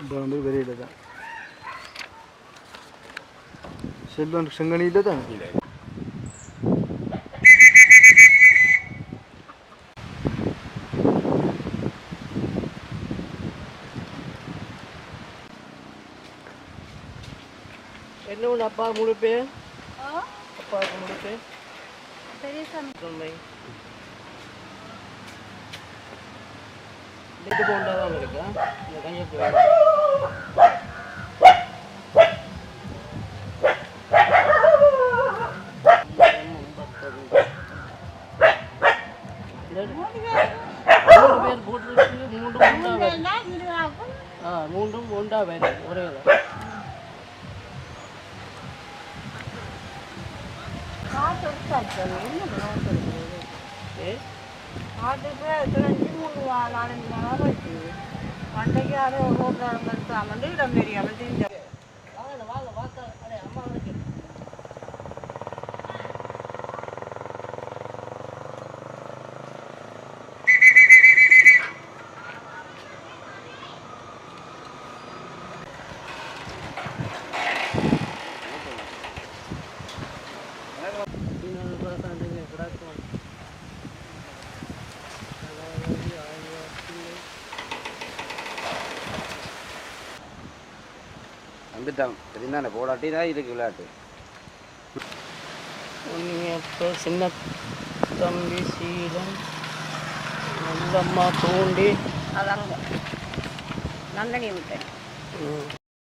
இப்போ வந்து வெளியில் தான். செல்வன் செங்கனியில் தான்? என்ன ஒன்று அப்பா முழு பேர்? அப்பாவுக்கு முழு பேர்? பெரிய சாமி உண்மை வீட்டு போண்டா தான் இருக்கா இந்த கஞ்சி மூணு பேர். போட்டிருக்கு மூன்றும் ஒன்றா வேறு. ஆ மூன்றும் ஒன்றா வேறு. ஒரே தான் காட்டு எடுத்தாச்சு. என்ன நோட்டு இருக்குது ஏ? வந்துட்டான். தெரிந்தானே போடாட்டி தான் இருக்கு விளையாட்டு. இப்போ சின்ன தம்பி சீலம் நல்லம்மா தூண்டி. அதாங்க. நந்தனி விட்டேன். ம்.